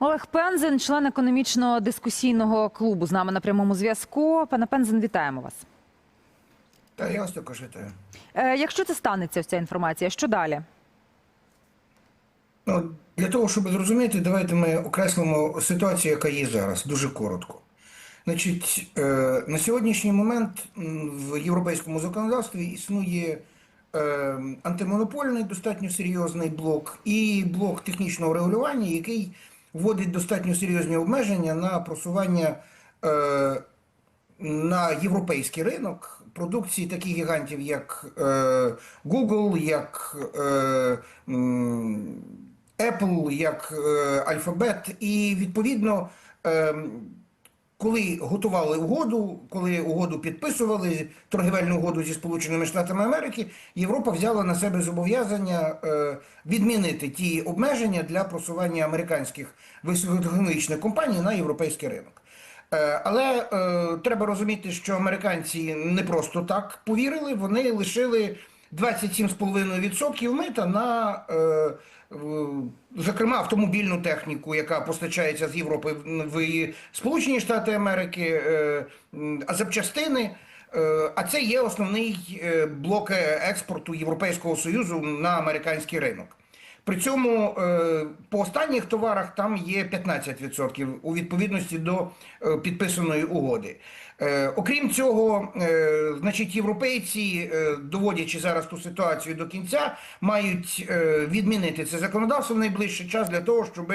Олег Пензен, член економічного дискусійного клубу, з нами на прямому зв'язку. Пане Пензен, вітаємо вас. Та я вас також вітаю. Е, якщо це станеться, ця інформація, що далі? Ну, для того, щоб зрозуміти, давайте ми окреслимо ситуацію, яка є зараз, дуже коротко. Значить, е, на сьогоднішній момент в європейському законодавстві існує е, антимонопольний достатньо серйозний блок і блок технічного регулювання, який вводить достатньо серйозні обмеження на просування е, на європейський ринок продукції таких гігантів, як е, Google, як е, Apple, як е, Alphabet, і відповідно. Е, коли готували угоду, коли угоду підписували торгівельну угоду зі Сполученими Штатами Америки, Європа взяла на себе зобов'язання е, відмінити ті обмеження для просування американських високотехнологічних компаній на європейський ринок. Е, Але е, треба розуміти, що американці не просто так повірили, вони лишили 27,5% мита на, е, зокрема, автомобільну техніку, яка постачається з Європи в Сполучені Штати Америки, е, а запчастини. Е, А це є основний блок експорту Європейського Союзу на американський ринок. При цьому е, по останніх товарах там є 15% у відповідності до е, підписаної угоди. Е, Окрім цього, значить, європейці, доводячи зараз ту ситуацію до кінця, мають відмінити це законодавство в найближчий час для того, щоб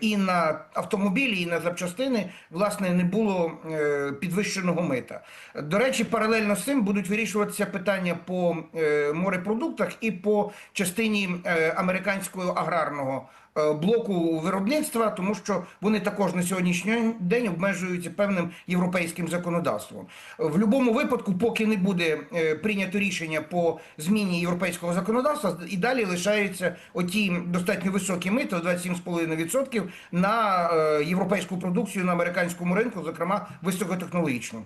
і на автомобілі, і на запчастини власне не було е, підвищеного мита. До речі, паралельно з цим будуть вирішуватися питання по е, морепродуктах і по частині е, американського аграрного е, блоку виробництва, тому що вони також на сьогоднішній день обмежуються певним європейським законодавством. В будь-якому випадку, поки не буде е, прийнято рішення по зміні європейського законодавства, і далі лишаються оті достатньо високі мита 27,5% на е, європейську продукцію на американському ринку, зокрема високотехнологічну.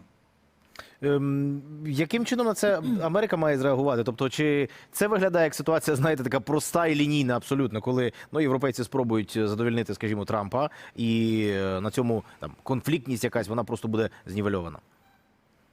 Ем, яким чином на це Америка має зреагувати? Тобто, чи це виглядає як ситуація, знаєте, така проста і лінійна, абсолютно, коли ну європейці спробують задовольнити, скажімо, Трампа, і е, на цьому там конфліктність якась вона просто буде знівельована?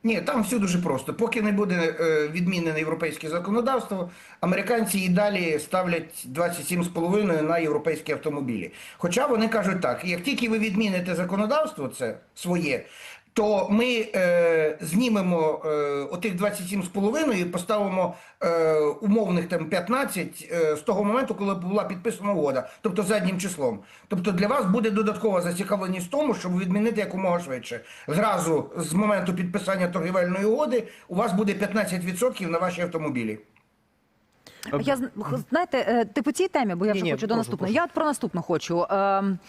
Ні, там все дуже просто. Поки не буде е, відмінене європейське законодавство, американці і далі ставлять 27,5 на європейські автомобілі. Хоча вони кажуть так: як тільки ви відміните законодавство, це своє. То ми е, знімемо е, отих 27,5 і поставимо е, умовних там 15 е, з того моменту, коли була підписана угода, тобто заднім числом. Тобто для вас буде додаткова зацікавленість в тому, щоб відмінити якомога швидше. Зразу з моменту підписання торгівельної угоди у вас буде 15% на ваші автомобілі. Я зн- х- знаєте, е, ти по цій темі, бо я вже Ні-ні, хочу до прошу, наступної. прошу. Я от про наступну хочу. Ем,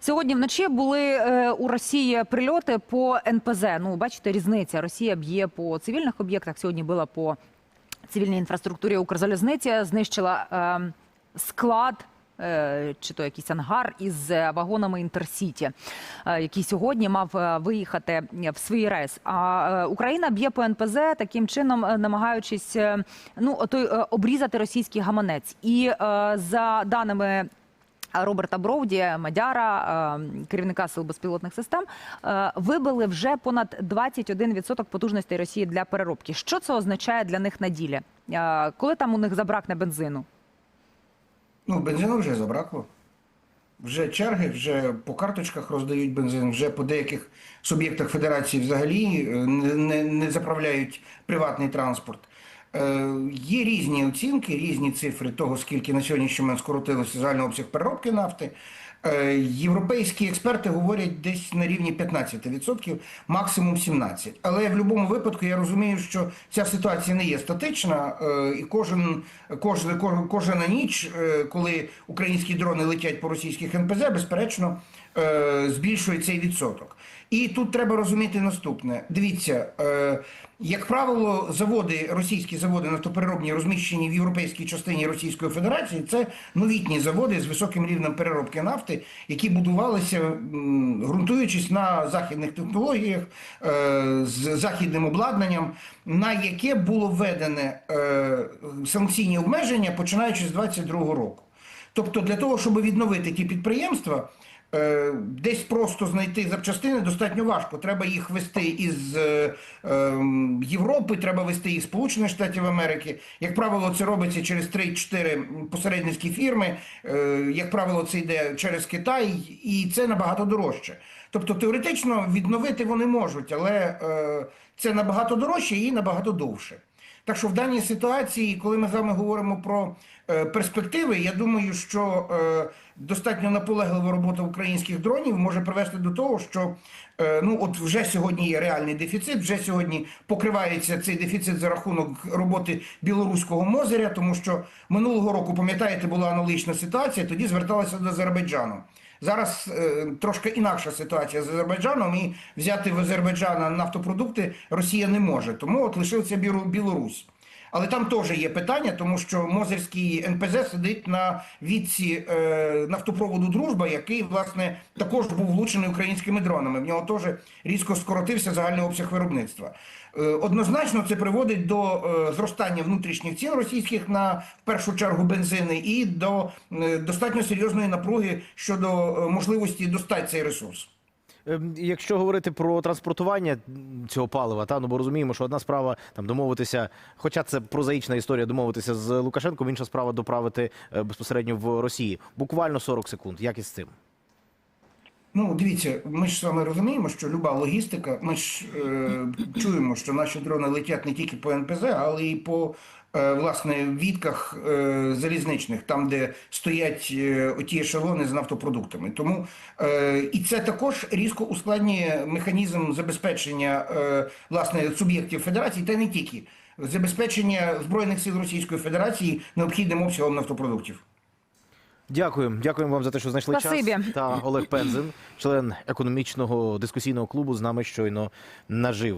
Сьогодні вночі були е, у Росії прильоти по НПЗ. Ну, бачите, різниця. Росія б'є по цивільних об'єктах. Сьогодні била по цивільній інфраструктурі Укрзалізниця, знищила ем, склад. Е, Чи то якийсь ангар із е, вагонами інтерсіті, е, який сьогодні мав виїхати в свій рейс. А Україна б'є по НПЗ таким чином, намагаючись ну отой е, обрізати російський гаманець. І за даними Роберта Броуді, Мадяра, керівника сил безпілотних систем, вибили вже понад 21% потужностей Росії для переробки. Що це означає для них на ділі? Коли там у них забракне бензину? Ну, бензину вже забракло. Вже черги, вже по карточках роздають бензин, вже по деяких суб'єктах федерації взагалі е, не, не, не заправляють приватний транспорт. Е, є різні оцінки, різні цифри того, скільки на сьогоднішній момент скоротилося загальний обсяг переробки нафти. Е, європейські експерти говорять десь на рівні 15%, максимум 17%. Але в будь-якому випадку я розумію, що ця ситуація не є статична, е, і кожен, кожен, кожна ніч, коли українські дрони летять по російських НПЗ, безперечно, е, збільшує цей відсоток. І тут треба розуміти наступне: дивіться, е, як правило, заводи, російські заводи нафтопереробні розміщені в європейській частині Російської Федерації, це новітні заводи з високим рівнем переробки нафти, які будувалися, м, ґрунтуючись на західних технологіях, е, з західним обладнанням, на яке було введене е, санкційні обмеження починаючи з 2022 року. Тобто, для того, щоб відновити ті підприємства. Е, Десь просто знайти запчастини достатньо важко. Треба їх вести із е, ем, Європи, треба вести їх Сполучених Штатів Америки. Як правило, це робиться через 3-4 посередницькі фірми. Е, Як правило, це йде через Китай, і це набагато дорожче. Тобто теоретично відновити вони можуть, але це набагато дорожче і набагато довше. Так що в даній ситуації, коли ми з вами говоримо про е, перспективи, я думаю, що е, достатньо наполеглива робота українських дронів може привести до того, що е, ну от вже сьогодні є реальний дефіцит, вже сьогодні покривається цей дефіцит за рахунок роботи білоруського мозеря, тому що минулого року, пам'ятаєте, була аналогічна ситуація, тоді зверталися до Азербайджану. Зараз е, трошки інакша ситуація з Азербайджаном, і взяти в Азербайджана нафтопродукти Росія не може. Тому от лишився Біло- Білорусь. Але там теж є питання, тому що Мозерський НПЗ сидить на відці е, нафтопроводу Дружба, який власне також був влучений українськими дронами. В нього теж різко скоротився загальний обсяг виробництва. Е, однозначно це приводить до е, зростання внутрішніх цін російських на в першу чергу бензини і до е, достатньо серйозної напруги щодо е, можливості достати цей ресурс. Ем, Якщо говорити про транспортування цього палива, та ну бо розуміємо, що одна справа там домовитися, хоча це прозаїчна історія, домовитися з Лукашенком, інша справа доправити е, безпосередньо в Росії. Буквально 40 секунд. Як із цим? Ну, дивіться, ми ж з вами розуміємо, що люба логістика, ми ж е, чуємо, що наші дрони летять не тільки по НПЗ, але й по е, власне відках е, залізничних, там, де стоять е, оті ешелони з нафтопродуктами. Тому е, і це також різко ускладнює механізм забезпечення е, власне суб'єктів федерації, та не тільки забезпечення збройних сил Російської Федерації необхідним обсягом нафтопродуктів. Дякую, дякуємо вам за те, що знайшли Спасибі. час. Та Олег Пензин, член економічного дискусійного клубу, з нами щойно наживо.